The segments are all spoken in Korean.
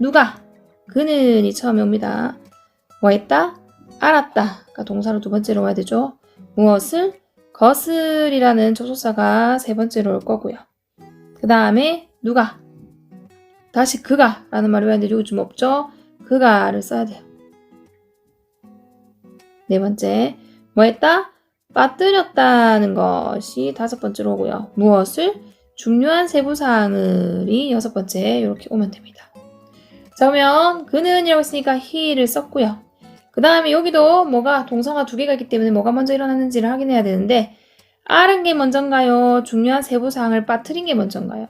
누가? 그는 이 처음에 옵니다. 뭐 했다? 알았다가 동사로 두 번째로 와야 되죠. 무엇을? 것을이라는 접속사가 세 번째로 올 거고요. 그 다음에 누가? 다시 그가 라는 말이 와야 되죠. 좀 없죠? 그가를 써야 돼요. 네 번째, 뭐 했다? 빠뜨렸다는 것이 다섯 번째로 오고요. 무엇을? 중요한 세부사항을이 여섯 번째 이렇게 오면 됩니다. 자 그러면 그는이라고 했으니까 he를 썼고요. 그 다음에 여기도 뭐가 동사가 두 개가 있기 때문에 뭐가 먼저 일어났는지를 확인해야 되는데 알은 게 먼저인가요? 중요한 세부사항을 빠뜨린 게 먼저인가요?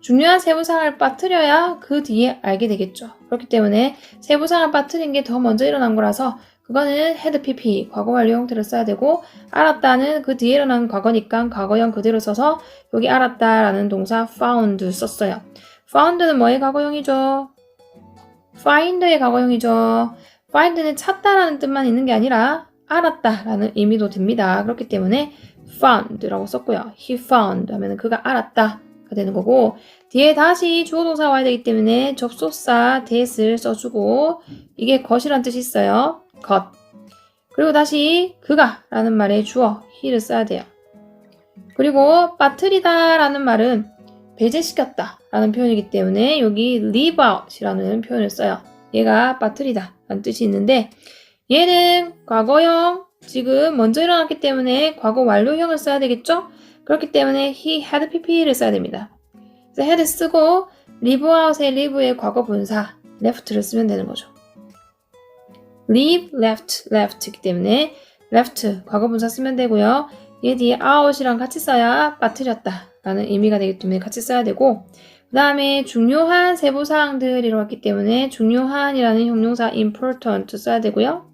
중요한 세부사항을 빠뜨려야 그 뒤에 알게 되겠죠. 그렇기 때문에 세부사항을 빠뜨린 게 더 먼저 일어난 거라서 그거는 had pp 과거 완료 형태를 써야 되고 알았다는 그 뒤에 일어난 과거니까 과거형 그대로 써서 여기 알았다라는 동사 found 썼어요. found는 뭐의 과거형이죠? Find의 과거형이죠. find는 찾다라는 뜻만 있는 게 아니라 알았다라는 의미도 됩니다. 그렇기 때문에 found라고 썼고요. he found 하면 그가 알았다 가 되는 거고 뒤에 다시 주어 동사가 와야 되기 때문에 접속사 that을 써주고 이게 것이란 뜻이 있어요. 것. 그리고 다시 그가 라는 말에 주어 he를 써야 돼요. 그리고 빠뜨리다 라는 말은 배제시켰다 라는 표현이기 때문에 여기 leave out 이라는 표현을 써요. 얘가 빠뜨리다 라는 뜻이 있는데 얘는 과거형 지금 먼저 일어났기 때문에 과거 완료형을 써야 되겠죠? 그렇기 때문에 he had pp를 써야 됩니다. 그래서 had 쓰고 leave out의 leave의 과거 분사 left를 쓰면 되는 거죠. leave, left, left이기 때문에 left 과거 분사 쓰면 되고요. 얘 뒤에 out이랑 같이 써야 빠뜨렸다 라는 의미가 되기 때문에 같이 써야 되고 그 다음에 중요한 세부사항들이라고 했기 때문에 중요한이라는 형용사 important 써야 되고요.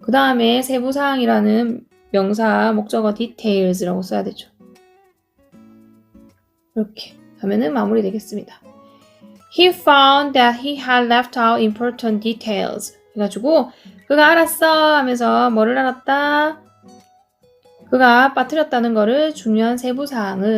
그 다음에 세부사항이라는 명사 목적어 details라고 써야 되죠. 이렇게 하면은 마무리 되겠습니다. He found that he had left out important details. 해가지고 그가 알았어 하면서 뭐를 알았다? 그가 빠뜨렸다는 거를 중요한 세부 사항을